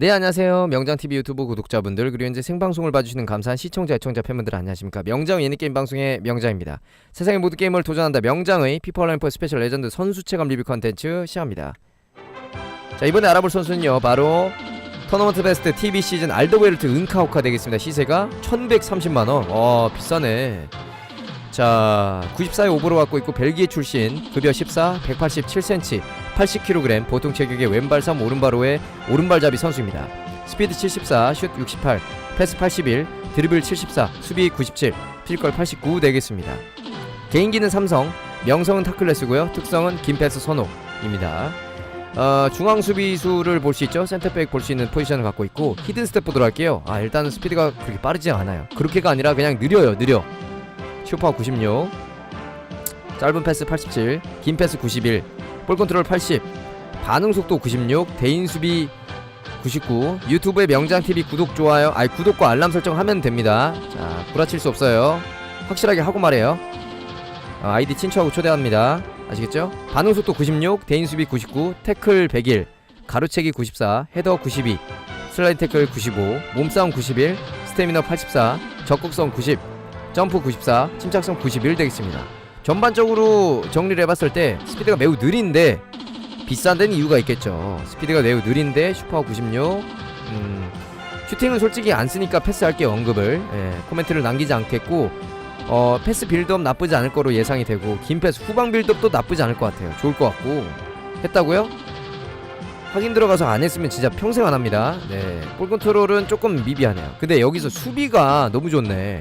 네 안녕하세요. 명장TV 유튜브 구독자분들 그리고 현재 생방송을 봐주시는 감사한 시청자 애청자 팬분들 안녕하십니까? 명장 예능게임 방송의 명장입니다. 세상의 모든 게임을 도전한다. 명장의 피퍼라인퍼 스페셜 레전드 선수 체감 리뷰 컨텐츠 시작합니다. 자 이번에 알아볼 선수는요 바로 터너먼트 베스트 TV 시즌 알더웨르트 은카오카 되겠습니다. 시세가 1130만원. 어 비싸네 자 94의 오버로 갖고 있고 벨기에 출신 급여 14 187cm 80kg 보통 체격의 왼발 3 오른발로의 오른발잡이 선수입니다. 스피드 74, 슛 68, 패스 81, 드리블 74, 수비 97, 필걸 89 되겠습니다. 개인기는 삼성, 명성은 타클래스고요. 특성은 긴 패스 선호입니다. 어, 중앙 수비수를 볼 수 있죠. 센터백 볼 수 있는 포지션을 갖고 있고 히든 스텝 보도록 할게요. 아 일단은 스피드가 그렇게 빠르지 않아요. 그렇게가 아니라 그냥 느려요. 느려. 슈퍼 96, 짧은 패스 87, 긴 패스 91, 볼 컨트롤 80, 반응 속도 96, 대인 수비 99. 유튜브에 명장 TV 구독 좋아요. 아니 구독과 알람 설정 하면 됩니다. 자, 구라칠 수 없어요. 확실하게 하고 말해요. 어, 아이디 친추하고 초대합니다. 아시겠죠? 반응 속도 96, 대인 수비 99, 태클 101, 가로채기 94, 헤더 92, 슬라이드 태클 95, 몸싸움 91, 스태미너 84, 적극성 90, 점프 94, 침착성 91 되겠습니다. 전반적으로 정리를 해봤을 때 스피드가 매우 느린데 비싼 데는 이유가 있겠죠. 스피드가 매우 느린데 슈퍼 96. 음, 슈팅은 솔직히 안 쓰니까 패스할게요 언급을. 예, 코멘트를 남기지 않겠고 어, 패스 빌드업 나쁘지 않을 거로 예상이 되고 긴 패스 후방 빌드업도 나쁘지 않을 것 같아요. 좋을 것 같고 했다고요? 확인 들어가서 안 했으면 진짜 평생 안 합니다. 네, 볼 컨트롤은 조금 미비하네요. 근데 여기서 수비가 너무 좋네.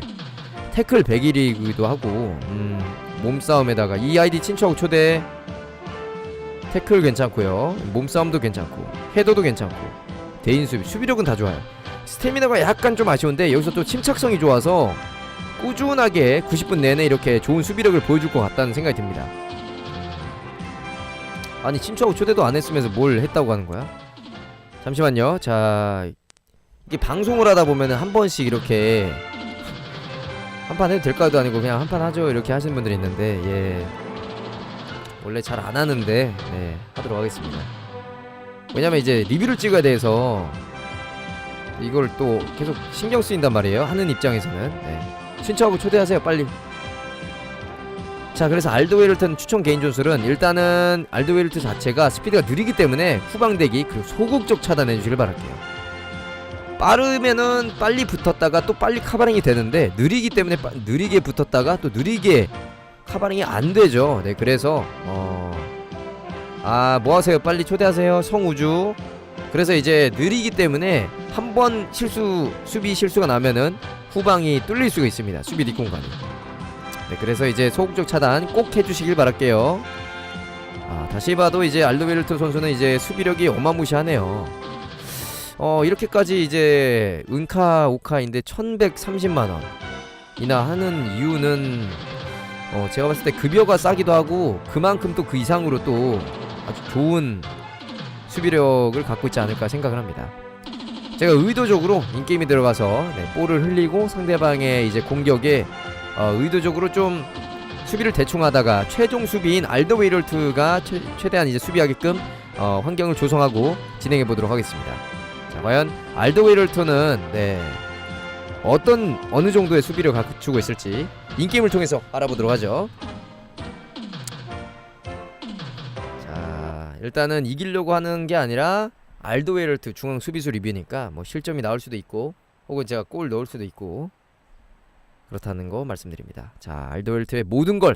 태클 100일이기도 하고 음, 몸싸움에다가 이 아이디 친추하고 초대. 태클 괜찮고요. 몸싸움도 괜찮고 헤더도 괜찮고 대인 수비 수비력은 다 좋아요. 스태미나가 약간 좀 아쉬운데 여기서 또 침착성이 좋아서 꾸준하게 90분 내내 이렇게 좋은 수비력을 보여줄 것 같다는 생각이 듭니다. 아니 친추하고 초대도 안 했으면서 뭘 했다고 하는 거야? 잠시만요. 자 이게 방송을 하다 보면은 한 번씩 이렇게 한 판 해도 될까도 아니고 그냥 한 판 하죠. 이렇게 하시는 분들이 있는데 예. 원래 잘 안 하는데 네 하도록 하겠습니다. 왜냐면 이제 리뷰를 찍어야 돼서 이걸 또 계속 신경 쓰인단 말이에요. 하는 입장에서는. 네. 신청하고 초대하세요 빨리. 자 그래서 알드웨일튼 추천 개인 존술은 일단은 알드웨일트 자체가 스피드가 느리기 때문에 후방대기 그리고 소극적 차단해 주시길 바랄게요 빠르면은 빨리 붙었다가 또 빨리 카바링이 되는데 느리기 때문에 빠, 느리게 붙었다가 또 느리게 카바링이 안 되죠. 네, 그래서 어. 아, 뭐 하세요? 빨리 초대하세요. 성우주. 그래서 이제 느리기 때문에 한 번 실수 수비 실수가 나면은 후방이 뚫릴 수가 있습니다. 수비 뒷공간이. 네, 그래서 이제 소극적 차단 꼭 해주시길 바랄게요. 아, 다시 봐도 이제 알도베르트 선수는 이제 수비력이 어마무시하네요. 어 이렇게까지 이제 은카 오카인데 1130만 원이나 하는 이유는 어 제가 봤을 때 급여가 싸기도 하고 그만큼 또 그 이상으로 또 아주 좋은 수비력을 갖고 있지 않을까 생각을 합니다. 제가 의도적으로 인게임에 들어가서 네, 볼을 흘리고 상대방의 이제 공격에 어, 의도적으로 좀 수비를 대충 하다가 최종 수비인 알더 웨이럴트가 최, 최대한 이제 수비하게끔 어, 환경을 조성하고 진행해 보도록 하겠습니다. 자, 과연 알더웨이럴터는 네 어떤 어느 정도의 수비를 갖추고 있을지 인게임을 통해서 알아보도록 하죠. 자, 일단은 이기려고 하는 게 아니라 알더웨이럴트 중앙 수비수 리뷰니까 뭐 실점이 나올 수도 있고 혹은 제가 골 넣을 수도 있고 그렇다는 거 말씀드립니다. 자, 알더웨이럴트의 모든 걸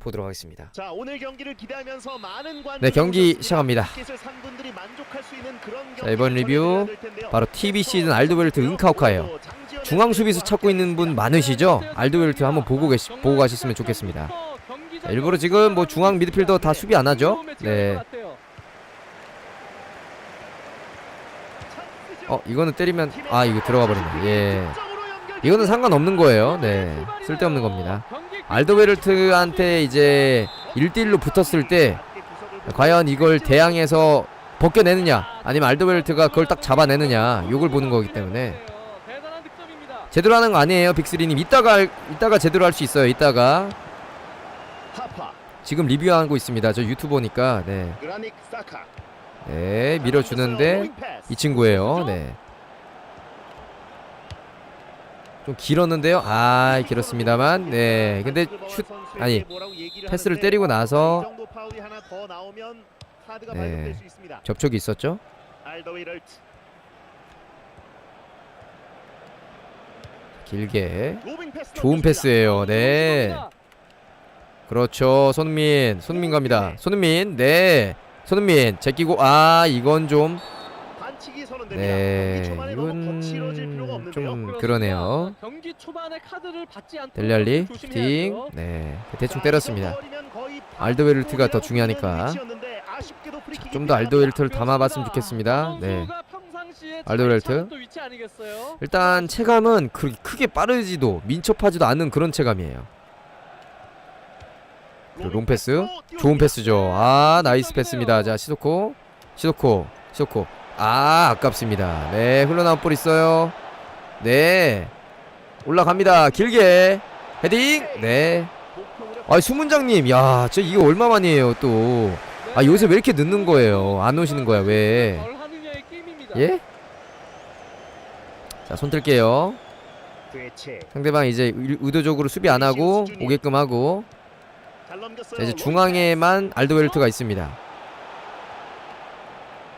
보도록 하겠습니다. 자 오늘 경기를 기대하면서 많은 관중 네, 경기 시작합니다. 자 이번 리뷰 바로 TV 시즌 알도베르트 은카오카예요. 중앙 수비수 찾고 있는 분 많으시죠? 알도베르트 한번 보고 계시 보고 가셨으면 좋겠습니다. 자, 일부러 지금 뭐 중앙 미드필더 다 수비 안 하죠? 네. 어, 이거는 때리면 아, 이거 들어가 버리네. 예. 이거는 상관없는 거예요. 네. 쓸데없는 겁니다. 알도베르트한테 이제 1대1로 붙었을 때 과연 이걸 대항해서 벗겨내느냐 아니면 알도베르트가 그걸 딱 잡아내느냐 요걸 보는 거기 때문에. 제대로 하는 거 아니에요 빅스리님. 이따가 할- 이따가 제대로 할 수 있어요 이따가. 지금 리뷰하고 있습니다. 저 유튜버니까 네. 네, 밀어주는데 이 친구예요. 네. 좀 길었는데요. 아, 길었습니다만. 네. 근데 슛 아니, 패스를 때리고 나서 네. 접촉이 있었죠. 길게. 좋은. 패스예요. 네. 그렇죠. 손흥민. 손흥민 갑니다. 손흥민. 네. 손흥민 제끼고 아, 이건 좀. 네. 이건. 좀 그러네요. 경기 초반에 카드를 받지 않도록 델리알리 조심해야 슈팅. 네. 대충 자, 때렸습니다. 알더웨일트가 더 중요하니까. 좀 더. 알더웨일트를 담아봤으면 좋겠습니다. 네. 아니겠어요? 일단 체감은 그 크게 빠르지도 민첩하지도 않는 그런 체감이에요. 그리고 롱 패스. 좋은 패스죠. 아, 나이스 패스입니다. 자, 시도코. 시도코. 시도코. 아, 아깝습니다. 네, 흘러나온 볼 있어요. 네. 올라갑니다. 길게. 헤딩. 네. 아, 수문장님. 야, 저 이거 얼마만이에요, 또. 아, 요새 왜 이렇게 늦는 거예요? 안 오시는 거야, 왜? 예? 자, 손. 대체 상대방 이제 의- 의도적으로 수비 안 하고 오게끔 하고. 자, 이제 중앙에만 알도웰트가 있습니다.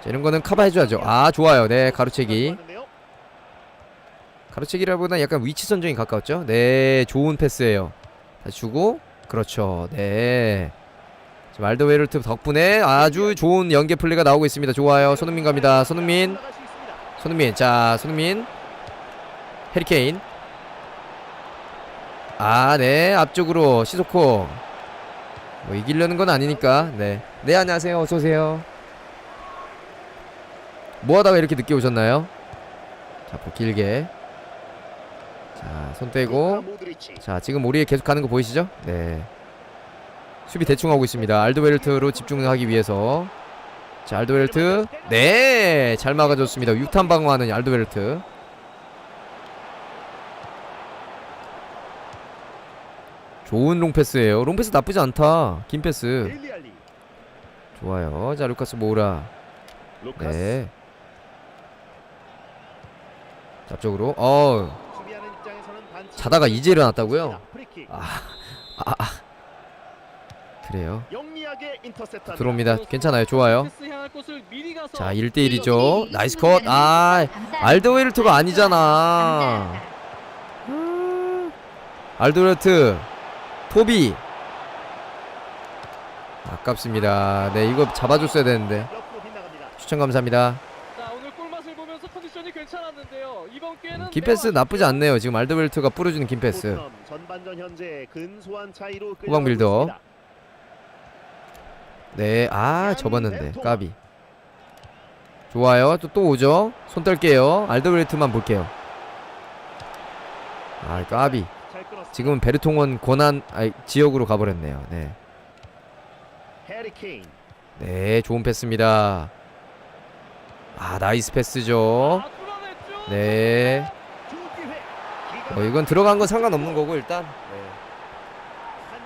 자, 이런 거는 커버 해줘야죠. 아 좋아요. 네 가로채기. 가로채기라보다 약간 위치 선정이 가까웠죠. 네 좋은 패스예요. 다시 주고 그렇죠. 네. 지금 알도웰트 덕분에 아주 좋은 연계 플레이가 나오고 있습니다. 좋아요. 손흥민 갑니다. 손흥민. 손흥민 자 손흥민 해리케인 아 네 앞쪽으로 시소코 뭐 이기려는 건 아니니까 네 네 안녕하세요 어서 오세요 뭐 하다가 이렇게 늦게 오셨나요? 자 앞으로 길게. 자손 떼고. 자 지금 우리 계속 가는 거 보이시죠? 네. 수비 대충 하고 있습니다. 알도베르트로 집중하기 위해서. 자 알도베르트. 네잘 막아줬습니다. 6탄 방어하는 알도베르트. 좋은 롱패스예요. 롱패스 나쁘지 않다. 긴 패스. 좋아요. 자 루카스 루카스 네. 자, 앞쪽으로. 어. 자다가 이제 일어났다고요? 아, 아, 아. 그래요. 들어옵니다. 괜찮아요. 좋아요. 자 1대1이죠. 나이스 컷 아 알더웨일트가 아니잖아. 음. 알도레트. 토비. 아깝습니다. 네 이거 잡아줬어야 되는데. 추천 감사합니다 자 오늘 골맛을 보면서 컨디션이 괜찮았는데요. 이번 기회는 긴 패스 나쁘지 않네요. 지금 알더웨일트가 뿌려주는 긴 패스. 후방 빌드업. 있습니다. 네아 접었는데. 까비. 좋아요. 또 또 오죠? 손 떨게요. 알더웨일트만 볼게요. 아 까비. 잘 끊었습니다. 지금은 베르통원 권한 아 지역으로 가버렸네요. 네. 네 좋은 패스입니다. 아 나이스 패스죠. 아. 네. 어, 이건 들어간 건 상관없는 거고 일단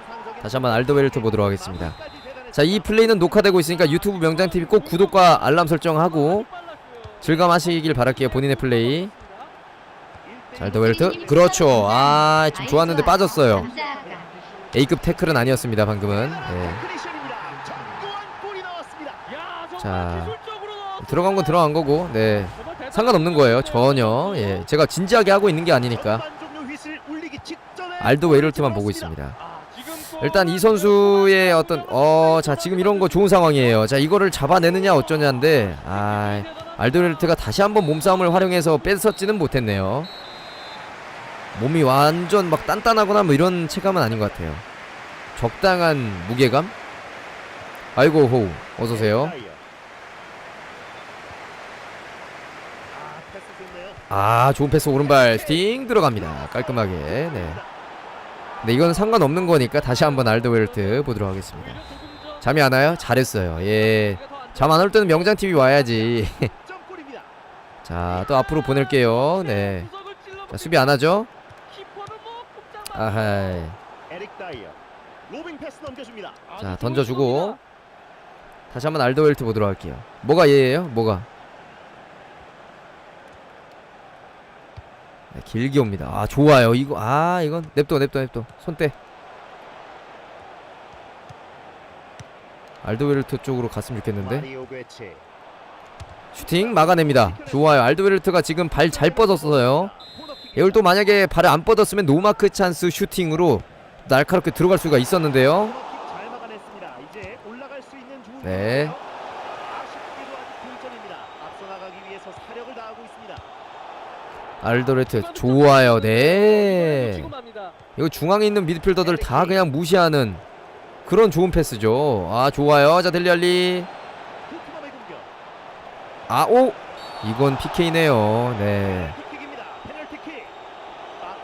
환상적인 다시 한번 알더베르트 보도록 하겠습니다. 자 이 플레이는 녹화되고 있으니까 유튜브 명장TV 꼭 구독과 알람 설정하고 즐감하시길 바랄게요 본인의 플레이 자 알더베르트 그렇죠 아 지금 좋았는데 빠졌어요 A급 태클은 아니었습니다 방금은 네. 자. 들어간 건 들어간 거고 네 상관없는 거예요. 전혀. 예 제가 진지하게 하고 있는 게 아니니까. 알도 웨이럴트만 보고. 있습니다. 일단 이 선수의 어떤 어 자 지금 이런 거 좋은 상황이에요. 자 이거를 잡아내느냐 어쩌냐인데 아 알도레르트가 다시 한번 몸싸움을 활용해서 뺏었지는 못했네요. 몸이 완전 막 단단하거나 뭐 이런 체감은 아닌 것 같아요. 적당한 무게감? 아이고 호우. 어서오세요 다이어. 아, 패스 좋네요. 아 좋은 패스 오른발 스팅 들어갑니다 깔끔하게 네 근데 이건 상관없는 거니까 다시 한번 알도웨르트 보도록 하겠습니다 잠이 안 와요? 잘했어요 예잠 안 올 때는 명장TV 와야지. 자 또 앞으로 보낼게요 네 자, 수비 안 하죠? 아하이. 자 던져주고 다시 한번 알더웰트 보도록 할게요. 뭐가 얘예요? 뭐가? 네, 길게 옵니다. 아 좋아요. 이거 아 이건 냅둬 냅둬 냅둬 손대. 알더웰트 쪽으로 갔으면 좋겠는데. 슈팅 막아냅니다. 좋아요. 알더웰트가 지금 발 잘 뻗었어요. 이걸 또 만약에 발을 안 뻗었으면 노마크 찬스 슈팅으로 날카롭게 들어갈 수가 있었는데요. 네. 알더레트 좋아요. 네. 이거 중앙에 있는 미드필더들 다 그냥 무시하는 그런 좋은 패스죠. 아 좋아요. 자 델리알리. 토트넘의 공격. 아 오. 이건 PK네요. 네.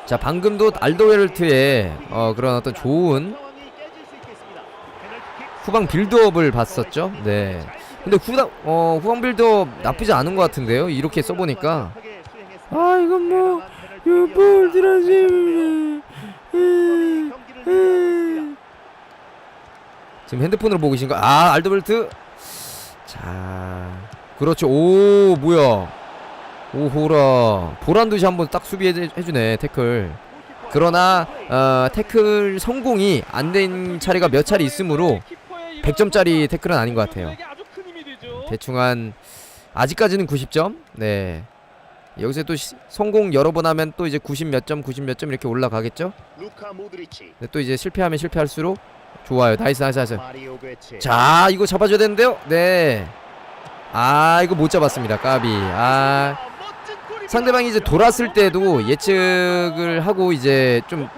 자 방금도 알더웨르트의 어 그런 어떤 좋은. 후방 빌드업을 봤었죠. 네. 근데 후방 어 후방 빌드업 나쁘지 않은 것 같은데요. 이렇게 써보니까 아 이건 뭐 유볼 들어지. 지금 핸드폰으로 보고 계신 거. 아 알더벨트. 자 그렇죠. 오 뭐야. 오호라 보란 듯이 한번 딱 수비해주네 태클. 그러나 어, 태클 성공이 안 된 차례가 몇 차례 있으므로 100점짜리 태클은 아닌 것 같아요. 대충 한 아직까지는 90점. 네. 여기서 또 시- 성공 여러 번 하면 또 이제 90 몇 점, 90 몇 점 이렇게 올라가겠죠? 근데 또 이제 실패하면 실패할수록 좋아요. 나이스 나이스 나이스. 자, 이거 잡아줘야 되는데요. 네. 아, 이거 못 잡았습니다. 까비. 아. 상대방이 이제 돌았을 때도 예측을 하고 이제 좀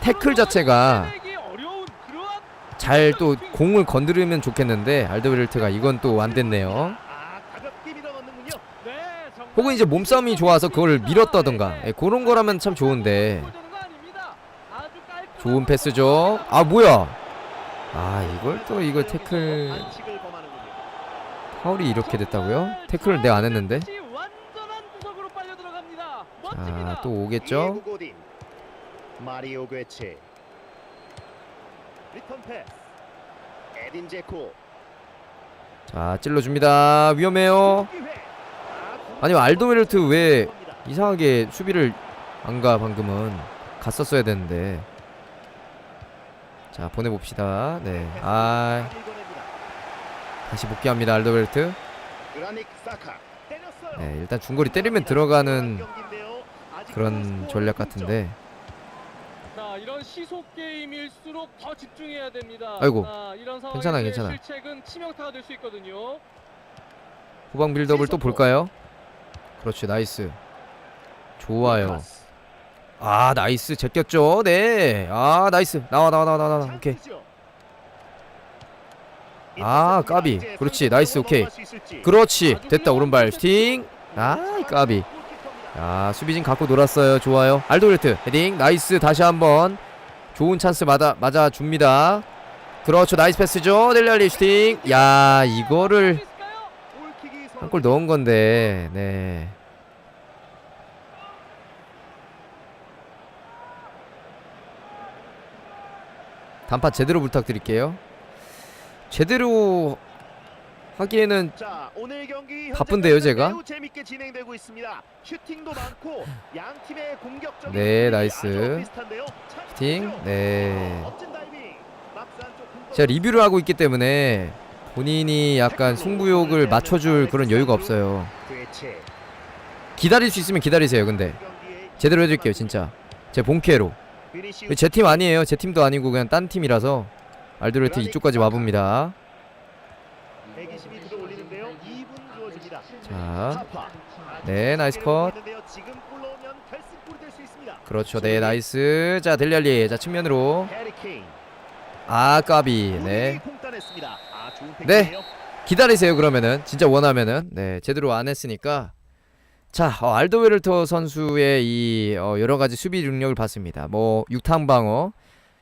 태클 자체가 잘 또 공을 건드리면 좋겠는데 알더베르트가 이건 또 안 됐네요. 아, 가볍게 밀어넣는군요. 혹은 이제 몸싸움이 좋아서 그걸 밀었다던가 예, 그런 거라면 참 좋은데 좋은 패스죠. 아 뭐야? 아 이걸 또 이거 태클. 파울이 이렇게 됐다고요? 태클을 내가 안 했는데. 자또 오겠죠? 마리오 괴치. 리턴 패스. 에딘 제코. 자 찔러줍니다. 위험해요. 기회. 아, 아니 알도 베르트 왜. 이상하게 수비를 안 가 방금은 갔었어야 되는데. 자 보내봅시다. 네. 아 밀어냅니다. 다시 복귀합니다 알도 베르트. 사카. 때렸어요. 네 일단 중거리 때리면 들어가는 그런 전략. 같은데. 자 이런 시속 게임일수록 더 집중해야 됩니다. 아이고, 아, 이런 괜찮아, 괜찮아. 실책은 치명타가 될 수 있거든요. 후방 빌드업을 또 볼까요? 그렇지 나이스. 좋아요. 아 나이스 제꼈죠 네. 아 나이스 나와 나와 나와 나와 나와. 오케이. 아, 까비. 그렇지, 나이스, 오케이. 그렇지 됐다 오른발 슈팅. 아 까비. 야 수비진 갖고 놀았어요 좋아요. 알도레트 헤딩 나이스 다시 한번 좋은 찬스 맞아 맞아 줍니다. 그렇죠 나이스 패스죠 델리알리 슈팅. 야 이거를 한 골 넣은 건데 네. 단파 제대로 부탁드릴게요. 제대로 하기에는 자, 오늘 경기 바쁜데요, 제가? 네, 나이스. 슈팅. 네. 제가 리뷰를 하고 있기 때문에 본인이 약간 승부욕을 맞춰줄 그런 여유가 없어요. 기다릴 수 있으면 기다리세요. 근데 제대로 해드릴게요, 진짜. 제 본캐로. 제 팀 아니에요. 제 팀도 아니고 그냥 딴 팀이라서 알드레트 이쪽까지 와봅니다. 122 들어올리는데요. 2분 주어집니다. 자. 네, 나이스 컷. 그렇죠. 네, 나이스. 자, 델리알리. 자, 측면으로. 아, 까비. 네. 네. 기다리세요. 그러면은 진짜 원하면은 네 제대로 안 했으니까 자 어, 알도웨르터 선수의 이 어, 여러 가지 수비 능력을 봤습니다. 뭐 육탕 방어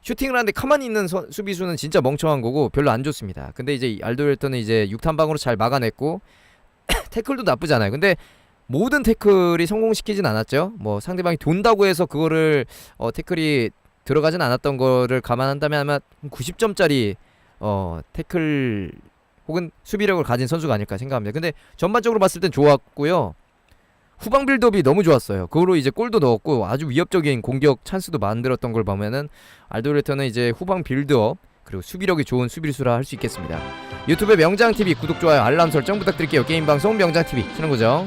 슈팅을 하는데 가만히 있는 선- 수비수는 진짜 멍청한 거고 별로 안 좋습니다. 근데 이제 이 알도웨르터는 이제 육탕 방어로 잘 막아냈고 태클도 나쁘지 않아요. 근데 모든 태클이 성공시키진 않았죠. 뭐 상대방이 돈다고 해서 그거를 어, 태클이 들어가진 않았던 거를 감안한다면 아마 90점짜리 어, 태클 혹은 수비력을 가진 선수가 아닐까 생각합니다. 근데 전반적으로 봤을 땐 좋았고요. 후방 빌드업이 너무 좋았어요. 그거로 이제 골도 넣었고 아주 위협적인 공격 찬스도 만들었던 걸 보면은 알도레터는 이제 후방 빌드업 그리고 수비력이 좋은 수비수라 할 수 있겠습니다. 유튜브 명장 TV 구독 좋아요 알람 설정 부탁드릴게요. 게임 방송 명장 TV 신은 거죠.